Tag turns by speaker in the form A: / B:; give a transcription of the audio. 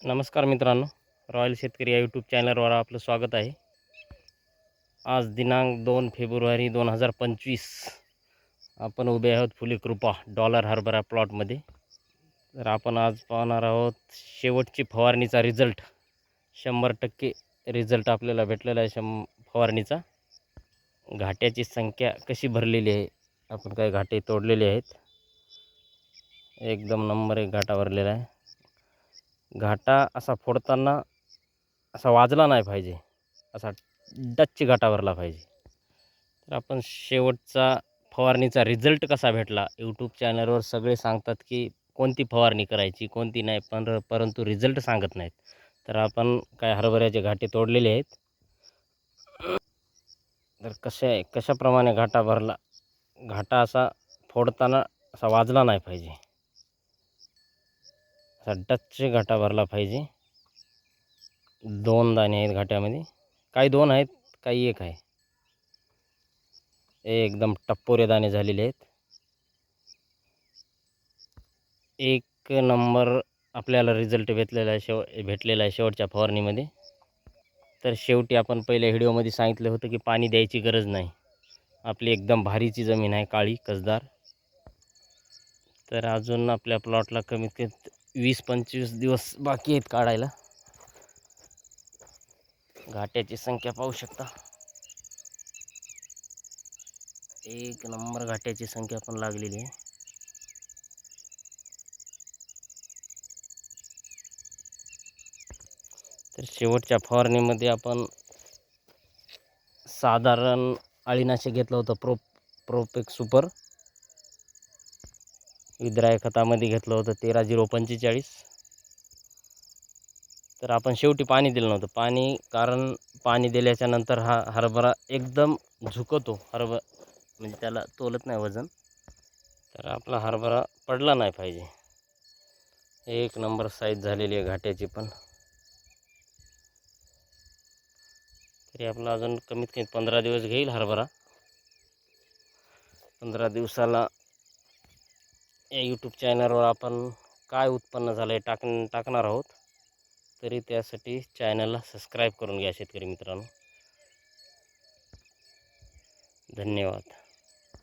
A: नमस्कार मित्रांनो रॉयल शेतकरी या यूट्यूब चॅनलवर आपलं स्वागत आहे. आज दिनांक दोन फेब्रुवारी दोन हजार पंचवीस. आपण उभे आहोत फुले कृपा डॉलर हरभरा प्लॉटमध्ये तर आपण आज पाहणार आहोत शेवटची फवारणीचा रिझल्ट शंभर टक्के रिझल्ट आपल्याला भेटलेला आहे शं फवारणीचा. घाट्याची संख्या कशी भरलेली आहे? आपण काही घाटे तोडलेले आहेत. एकदम नंबर एक घाटा भरलेला आहे. घाटा असा फोडताना असा वाजला नाही पाहिजे. असा डच्च घाटा भरला पाहिजे. तर आपण शेवटचा फवारणीचा रिझल्ट कसा भेटला? यूट्यूब चॅनलवर सगळे सांगतात की कोणती फवारणी करायची कोणती नाही पण परंतु रिझल्ट सांगत नाहीत. तर आपण काय हरभऱ्याचे घाटे तोडलेले आहेत? तर कशा आहे कशाप्रमाणे घाटा भरला? घाटा असा फोडताना असा वाजला नाही पाहिजे. असा घाटा भरला पाहिजे. दोन दाणे आहेत घाट्यामध्ये. काही दोन आहेत काही एक आहे. एकदम टप्पोरे दाणे झालेले आहेत. एक नंबर आपल्याला रिझल्ट भेटलेला आहे शेव भेटलेला आहे शेवटच्या फवारणीमध्ये. तर शेवटी आपण पहिल्या व्हिडिओमध्ये सांगितलं होतं की पाणी द्यायची गरज नाही. आपली एकदम भारीची जमीन आहे काळी कसदार. तर अजून आपल्या प्लॉटला कमीत कमी वीस पंचवीस दिवस बाकी आहेत काढायला. घाट्याची संख्या पाहू शकता. एक नंबर घाट्याची संख्या पण लागलेली आहे. तर शेवटच्या फवारणीमध्ये आपण साधारण अळीनाशक घेतलं होतं प्रो प्रोपेक सुपर. विद्राय खतामध्ये घेतलं होतं तेरा झिरो पंचेचाळीस. तर आपण शेवटी पाणी दिलं नव्हतं. पाणी कारण पाणी दिल्याच्या नंतर हा हरभरा एकदम झुकतो. हरभ म्हणजे त्याला तोलत नाही वजन. तर आपला हरभरा पडला नाही पाहिजे. एक नंबर साईज झालेली आहे घाट्याची पण. तरी आपला अजून कमीत कमी पंधरा दिवस घेईल हरभरा. पंधरा दिवसाला या यूट्यूब चॅनलवर आपण काय उत्पन्न झालं आहे टाक टाकणार आहोत तरी त्यासाठी चॅनलला सबस्क्राईब करून घ्या शेतकरी मित्रांनो. धन्यवाद.